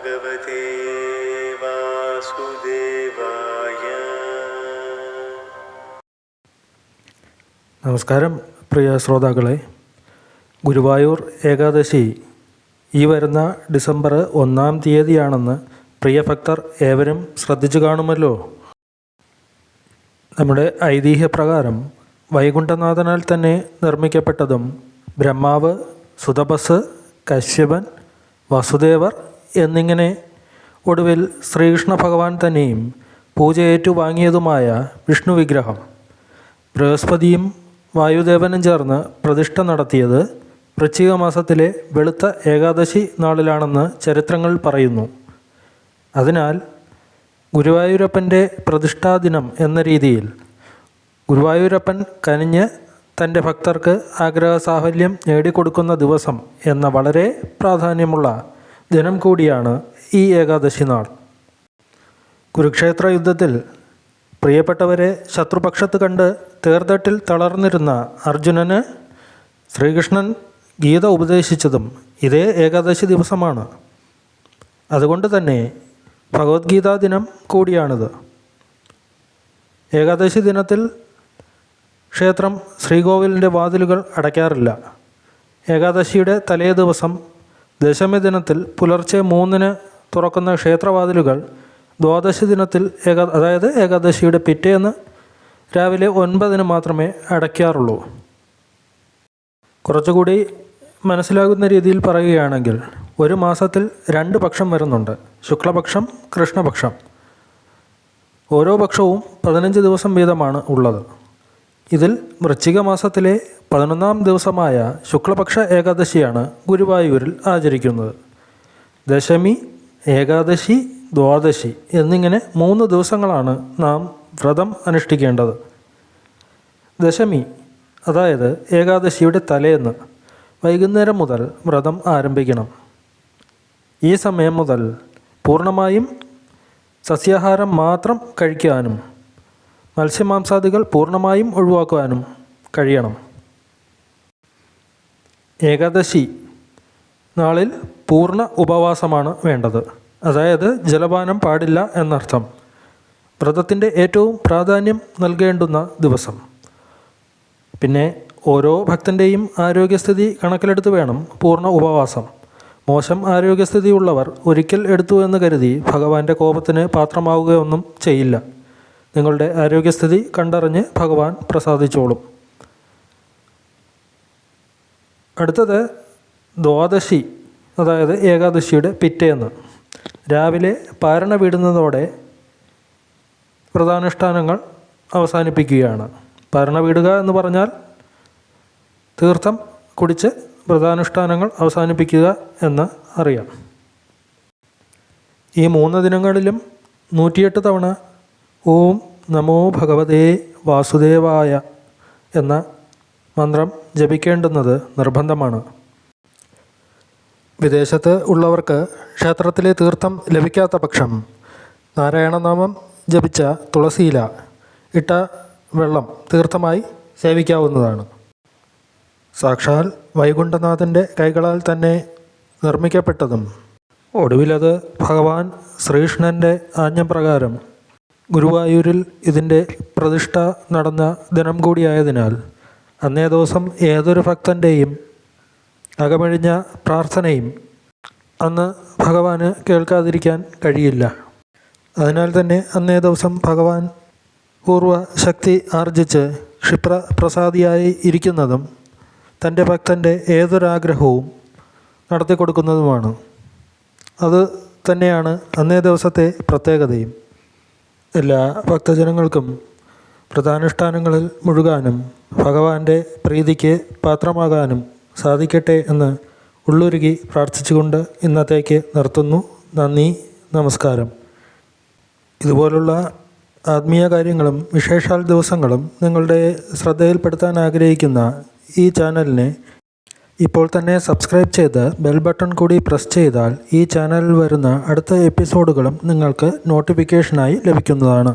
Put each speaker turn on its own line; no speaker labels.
ഭഗവതേ വാസുദേവായ
നമസ്കാരം പ്രിയ ശ്രോതാക്കളെ. ഗുരുവായൂർ ഏകാദശി ഈ വരുന്ന ഡിസംബർ ഒന്നാം തീയതിയാണെന്ന് പ്രിയ ഭക്തർ ഏവരും ശ്രദ്ധിച്ചു കാണുമല്ലോ. നമ്മുടെ ഐതിഹ്യപ്രകാരം വൈകുണ്ഠനാഥനാൽ തന്നെ നിർമ്മിക്കപ്പെട്ടതും ബ്രഹ്മാവ് സുതപസ് കശ്യപൻ വസുദേവർ എന്നിങ്ങനെ ഒടുവിൽ ശ്രീകൃഷ്ണ ഭഗവാൻ തന്നെയും പൂജ ഏറ്റുവാങ്ങിയതുമായ വിഷ്ണു വിഗ്രഹം ബൃഹസ്പതിയും വായുദേവനും ചേർന്ന് പ്രതിഷ്ഠ നടത്തിയത് വൃശ്ചിക മാസത്തിലെ വെളുത്ത ഏകാദശി നാളിലാണെന്ന് ചരിത്രങ്ങൾ പറയുന്നു. അതിനാൽ ഗുരുവായൂരപ്പന്റെ പ്രതിഷ്ഠാദിനം എന്ന രീതിയിൽ ഗുരുവായൂരപ്പൻ കനിഞ്ഞ് തന്റെ ഭക്തർക്ക് ആഗ്രഹ സാഫല്യം നേടിക്കൊടുക്കുന്ന ദിവസം എന്ന വളരെ പ്രാധാന്യമുള്ള ദിനം കൂടിയാണ് ഈ ഏകാദശി നാൾ. കുരുക്ഷേത്ര യുദ്ധത്തിൽ പ്രിയപ്പെട്ടവരെ ശത്രുപക്ഷത്ത് കണ്ട് തീർത്തട്ടിൽ തളർന്നിരുന്ന അർജുനന് ശ്രീകൃഷ്ണൻ ഗീത ഉപദേശിച്ചതും ഇതേ ഏകാദശി ദിവസമാണ്. അതുകൊണ്ട് തന്നെ ഭഗവത്ഗീതാ ദിനം കൂടിയാണിത്. ഏകാദശി ദിനത്തിൽ ക്ഷേത്രം ശ്രീകോവിലിന്റെ വാതിലുകൾ അടയ്ക്കാറില്ല. ഏകാദശിയുടെ തലേ ദിവസം ദശമി ദിനത്തിൽ പുലർച്ചെ മൂന്നിന് തുറക്കുന്ന ക്ഷേത്രവാതിലുകൾ ദ്വാദശി ദിനത്തിൽ ഏക അതായത് ഏകാദശിയുടെ പിറ്റേന്ന് രാവിലെ ഒൻപതിന് മാത്രമേ അടയ്ക്കാറുള്ളൂ. കുറച്ചുകൂടി മനസ്സിലാകുന്ന രീതിയിൽ പറയുകയാണെങ്കിൽ ഒരു മാസത്തിൽ രണ്ട് പക്ഷം വരുന്നുണ്ട്. ശുക്ലപക്ഷം കൃഷ്ണപക്ഷം. ഓരോ പക്ഷവും പതിനഞ്ച് ദിവസം വീതമാണ് ഉള്ളത്. ഇതിൽ വൃശ്ചിക മാസത്തിലെ പതിനൊന്നാം ദിവസമായ ശുക്ലപക്ഷ ഏകാദശിയാണ് ഗുരുവായൂരിൽ ആചരിക്കുന്നത്. ദശമി ഏകാദശി ദ്വാദശി എന്നിങ്ങനെ മൂന്ന് ദിവസങ്ങളാണ് നാം വ്രതം അനുഷ്ഠിക്കേണ്ടത്. ദശമി അതായത് ഏകാദശിയുടെ തലേന്ന് വൈകുന്നേരം മുതൽ വ്രതം ആരംഭിക്കണം. ഈ സമയം മുതൽ പൂർണമായും സസ്യാഹാരം മാത്രം കഴിക്കാനും മത്സ്യമാംസാദികൾ പൂർണമായും ഒഴിവാക്കുവാനും കഴിയണം. ഏകാദശി നാളിൽ പൂർണ ഉപവാസമാണ് വേണ്ടത്. അതായത് ജലപാനം പാടില്ല എന്നർത്ഥം. വ്രതത്തിന്റെ ഏറ്റവും പ്രാധാന്യം നൽകേണ്ടുന്ന ദിവസം. പിന്നെ ഓരോ ഭക്തന്റെയും ആരോഗ്യസ്ഥിതി കണക്കിലെടുത്ത് വേണം പൂർണ ഉപവാസം. മോശം ആരോഗ്യസ്ഥിതിയുള്ളവർ ഒരിക്കൽ എടുത്തു എന്ന് കരുതി ഭഗവാന്റെ കോപത്തിന് പാത്രമാവുകയൊന്നും ചെയ്യില്ല. നിങ്ങളുടെ ആരോഗ്യസ്ഥിതി കണ്ടറിഞ്ഞ് ഭഗവാൻ പ്രസാദിച്ചോളും. അടുത്തത് ദ്വാദശി അതായത് ഏകാദശിയുടെ പിറ്റേന്ന്. രാവിലെ പാരണ വീടുന്നതോടെ വ്രതാനുഷ്ഠാനങ്ങൾ അവസാനിപ്പിക്കുകയാണ്. പാരണ വീടുക എന്ന് പറഞ്ഞാൽ തീർത്ഥം കുടിച്ച് വ്രതാനുഷ്ഠാനങ്ങൾ അവസാനിപ്പിക്കുക എന്ന് അറിയാം. ഈ മൂന്ന് ദിനങ്ങളിലും നൂറ്റിയെട്ട് തവണ ഓം നമോ ഭഗവതേ വാസുദേവായ എന്ന മന്ത്രം ജപിക്കേണ്ടുന്നത് നിർബന്ധമാണ്. വിദേശത്ത് ഉള്ളവർക്ക് ക്ഷേത്രത്തിലെ തീർത്ഥം ലഭിക്കാത്ത പക്ഷം നാരായണനാമം ജപിച്ച തുളസിയില ഇട്ട വെള്ളം തീർത്ഥമായി സേവിക്കാവുന്നതാണ്. സാക്ഷാൽ വൈകുണ്ഠനാഥന്റെ കൈകളാൽ തന്നെ നിർമ്മിക്കപ്പെട്ടതും ഒടുവിലത് ഭഗവാൻ ശ്രീകൃഷ്ണന്റെ ആജ്ഞപ്രകാരം ഗുരുവായൂരിൽ ഇതിന്റെ പ്രതിഷ്ഠ നടന്ന ദിനം കൂടിയായതിനാൽ അന്നേ ദിവസം ഏതൊരു ഭക്തന്റെയും അകമഴിഞ്ഞ പ്രാർത്ഥനയും അന്ന് ഭഗവാന് കേൾക്കാതിരിക്കാൻ കഴിയില്ല. അതിനാൽ തന്നെ അന്നേ ദിവസം ഭഗവാൻ പൂർവ ശക്തി ആർജിച്ച് ക്ഷിപ്ര പ്രസാദിയായി ഇരിക്കുന്നതും തന്റെ ഭക്തന്റെ ഏതൊരാഗ്രഹവും നടത്തി കൊടുക്കുന്നതുമാണ്. അത് തന്നെയാണ് അന്നേ ദിവസത്തെ പ്രത്യേകതയും. എല്ലാ ഭക്തജനങ്ങൾക്കും വ്രതാനുഷ്ഠാനങ്ങളിൽ മുഴുകാനും ഭഗവാന്റെ പ്രീതിക്ക് പാത്രമാകാനും സാധിക്കട്ടെ എന്ന് ഉള്ളുരുകി പ്രാർത്ഥിച്ചുകൊണ്ട് ഇന്നത്തേക്ക് നിർത്തുന്നു. നന്ദി നമസ്കാരം. ഇതുപോലുള്ള ആത്മീയ കാര്യങ്ങളും വിശേഷാൽ ദിവസങ്ങളും നിങ്ങളുടെ ശ്രദ്ധയിൽപ്പെടുത്താൻ ആഗ്രഹിക്കുന്ന ഈ ചാനലിനെ ഇപ്പോൾ തന്നെ സബ്സ്ക്രൈബ് ചെയ്ത് ബെൽ ബട്ടൺ കൂടി പ്രസ് ചെയ്താൽ ഈ ചാനലിൽ വരുന്ന അടുത്ത എപ്പിസോഡുകളും നിങ്ങൾക്ക് നോട്ടിഫിക്കേഷനായി ലഭിക്കുന്നതാണ്.